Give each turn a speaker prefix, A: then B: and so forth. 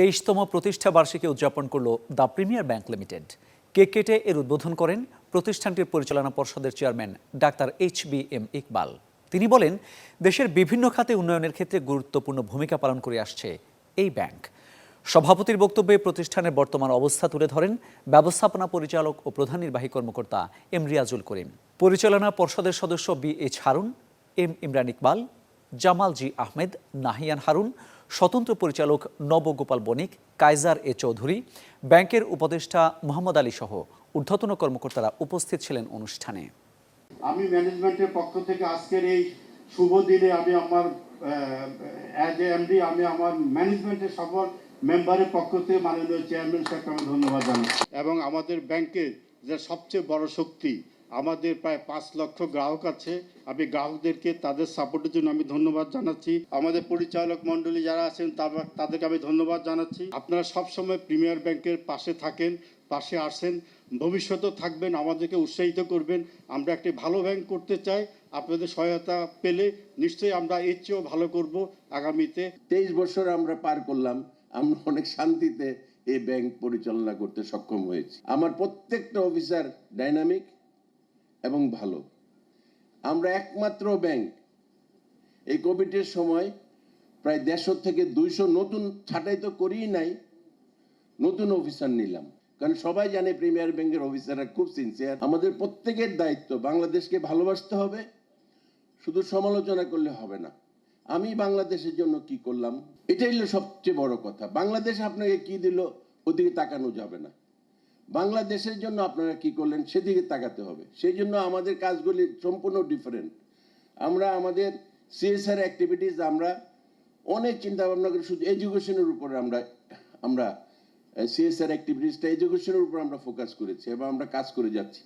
A: তেইশতম প্রতিষ্ঠা বার্ষিকী উদযাপন করল the premier bank limited. Cake কেটে এর উদ্বোধন করেন প্রতিষ্ঠানটির পরিচালনা পর্ষদের chairman doctor H B M Iqbal. তিনি বলেন, দেশের বিভিন্ন খাতে উন্নয়নের ক্ষেত্রে গুরুত্বপূর্ণ ভূমিকা পালন করে আসছে এই ব্যাংক। সভাপতির বক্তব্যে প্রতিষ্ঠানের বর্তমান অবস্থা তুলে ধরেন ব্যবস্থাপনা পরিচালক ও প্রধান নির্বাহী কর্মকর্তা এম রিয়াজুল করিম। পরিচালনা পর্ষদের সদস্য B H Harun M Imran Iqbal Jamal G Ahmed, Nahian Harun, স্বতন্ত্র পরিচালক নবগোপাল বণিক কাইজার এ চৌধুরী, ব্যাংকের উপদেষ্টা মোহাম্মদ আলী সহ ঊর্ধ্বতন কর্মকর্তারা উপস্থিত ছিলেন অনুষ্ঠানে।
B: আমি ম্যানেজমেন্টের পক্ষ থেকে আজকের এই শুভ দিনে আমি আমার এমডি আমি আমার ম্যানেজমেন্টের সকল মেম্বারের পক্ষ থেকে মাননীয় চেয়ারম্যান আমি ধন্যবাদ জানাই এবং আমাদের ব্যাংকের যে সবচেয়ে বড় শক্তি আমাদের প্রায় পাঁচ লক্ষ গ্রাহক আছে। আমি গ্রাহকদেরকে তাদের সাপোর্টের জন্য আমি ধন্যবাদ জানাচ্ছি। আমাদের পরিচালক মণ্ডলী যারা আছেন তাদেরকে আমি ধন্যবাদ জানাচ্ছি। আপনারা সবসময় প্রিমিয়ার ব্যাংকের পাশে থাকেন, পাশে আসেন, ভবিষ্যতেও থাকবেন, আমাদেরকে উৎসাহিত করবেন। আমরা একটি ভালো ব্যাংক করতে চাই, আপনাদের সহায়তা পেলে নিশ্চয়ই আমরা এর চেয়েও ভালো করব আগামীতে।
C: তেইশ বছর আমরা পার করলাম, আমরা অনেক শান্তিতে এই ব্যাংক পরিচালনা করতে সক্ষম হয়েছি। আমার প্রত্যেকটা অফিসার ডাইনামিক এবং ভালো। আমরা একমাত্র ব্যাংক। এই কোভিডের সময় প্রায় দেড়শো থেকে দুইশো নতুন ছাঁটাই তো করিই নাই, নতুন অফিসার নিলাম। কারণ সবাই জানে প্রিমিয়ার ব্যাংকের অফিসাররা খুব সিনসিয়ার আমাদের প্রত্যেকের দায়িত্ব, বাংলাদেশকে ভালোবাসতে হবে, শুধু সমালোচনা করলে হবে না। আমি বাংলাদেশের জন্য কি করলাম? এটাই হলো সবচেয়ে বড় কথা। বাংলাদেশ আপনাকে কি দিল, ওদিকে তাকানো যাবে না। বাংলাদেশের জন্য আপনারা কি করলেন সেদিকে তাকাতে হবে। সেই জন্য আমাদের কাজগুলি সম্পূর্ণ ডিফারেন্ট আমরা আমাদের সিএসআর অ্যাক্টিভিটিস আমরা অনেক চিন্তা ভাবনা করে শুধু এডুকেশনের উপরে আমরা আমরা সিএসআর অ্যাক্টিভিটিসটা এডুকেশনের উপর আমরা ফোকাস করেছি এবং আমরা কাজ করে যাচ্ছি।